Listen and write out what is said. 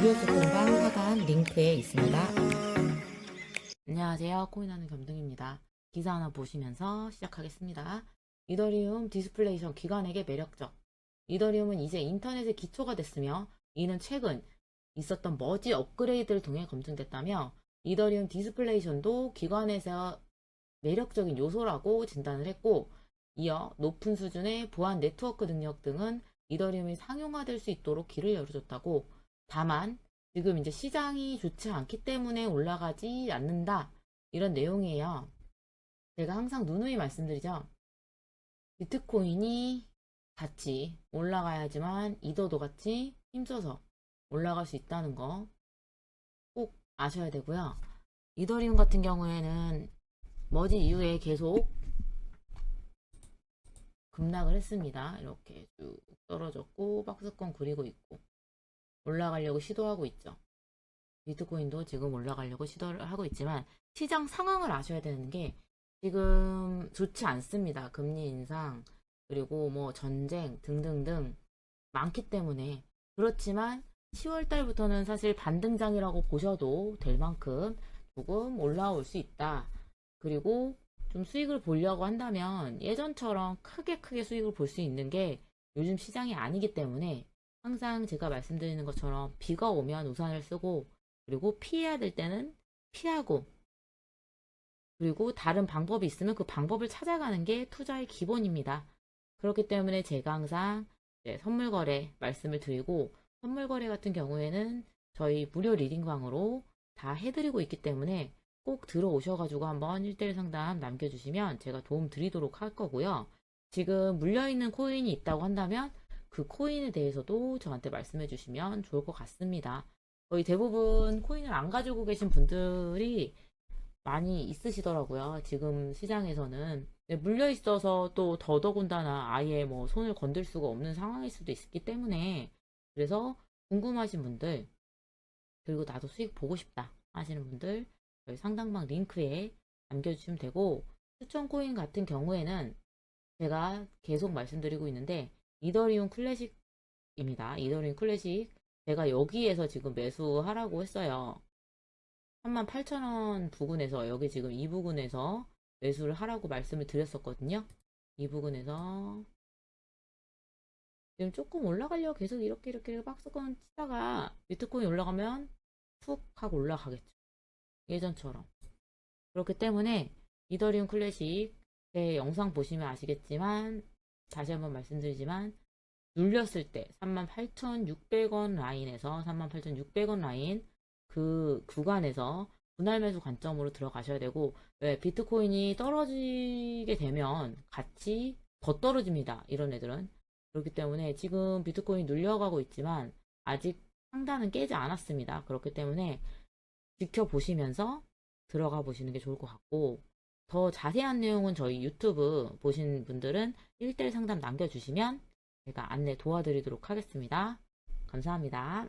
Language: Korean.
무료 소통방 하단 링크에 있습니다. 안녕하세요. 코인하는 겸등입니다. 기사 하나 보시면서 시작하겠습니다. 이더리움 디스플레이션 기관에게 매력적. 이더리움은 이제 인터넷의 기초가 됐으며 이는 최근 있었던 머지 업그레이드를 통해 검증됐다며 이더리움 디스플레이션도 기관에서 매력적인 요소라고 진단을 했고 이어 높은 수준의 보안 네트워크 능력 등은 이더리움이 상용화될 수 있도록 길을 열어줬다고 다만 지금 이제 시장이 좋지 않기 때문에 올라가지 않는다 이런 내용이에요. 제가 항상 누누이 말씀드리죠. 비트코인이 같이 올라가야지만 이더도 같이 힘써서 올라갈 수 있다는 거 꼭 아셔야 되고요. 이더리움 같은 경우에는 머지 이후에 계속 급락을 했습니다. 이렇게 쭉 떨어졌고 박스권 그리고 있고 올라가려고 시도하고 있죠. 비트코인도 지금 올라가려고 시도를 하고 있지만 시장 상황을 아셔야 되는 게 지금 좋지 않습니다. 금리 인상 그리고 뭐 전쟁 등등등 많기 때문에 그렇지만 10월 달부터는 사실 반등장이라고 보셔도 될 만큼 조금 올라올 수 있다. 그리고 좀 수익을 보려고 한다면 예전처럼 크게 크게 수익을 볼 수 있는 게 요즘 시장이 아니기 때문에 항상 제가 말씀드리는 것처럼 비가 오면 우산을 쓰고 그리고 피해야 될 때는 피하고 그리고 다른 방법이 있으면 그 방법을 찾아가는 게 투자의 기본입니다. 그렇기 때문에 제가 항상 이제 선물 거래 말씀을 드리고 선물 거래 같은 경우에는 저희 무료 리딩방으로 다 해드리고 있기 때문에 꼭 들어오셔가지고 한번 1대1 상담 남겨주시면 제가 도움 드리도록 할 거고요. 지금 물려있는 코인이 있다고 한다면 그 코인에 대해서도 저한테 말씀해 주시면 좋을 것 같습니다. 거의 대부분 코인을 안 가지고 계신 분들이 많이 있으시더라고요. 지금 시장에서는. 네, 물려 있어서 또 더더군다나 아예 뭐 손을 건들 수가 없는 상황일 수도 있기 때문에 그래서 궁금하신 분들 그리고 나도 수익 보고 싶다 하시는 분들 저희 상담방 링크에 남겨주시면 되고 추천 코인 같은 경우에는 제가 계속 말씀드리고 있는데 이더리움 클래식입니다. 이더리움 클래식 제가 여기에서 지금 매수하라고 했어요. 38,000원 부근에서 여기 지금 이 부근에서 매수를 하라고 말씀을 드렸었거든요. 이 부근에서 지금 조금 올라가려고 계속 이렇게 이렇게 박스권 치다가 비트코인 올라가면 푹 하고 올라가겠죠. 예전처럼. 그렇기 때문에 이더리움 클래식 제 영상 보시면 아시겠지만 다시 한번 말씀드리지만 눌렸을 때 38,600원 라인에서 38,600원 라인 그 구간에서 분할 매수 관점으로 들어가셔야 되고 왜 비트코인이 떨어지게 되면 같이 더 떨어집니다. 이런 애들은 그렇기 때문에 지금 비트코인 눌려가고 있지만 아직 상단은 깨지 않았습니다. 그렇기 때문에 지켜보시면서 들어가 보시는 게 좋을 것 같고 더 자세한 내용은 저희 유튜브 보신 분들은 1대1 상담 남겨주시면 제가 안내 도와드리도록 하겠습니다. 감사합니다.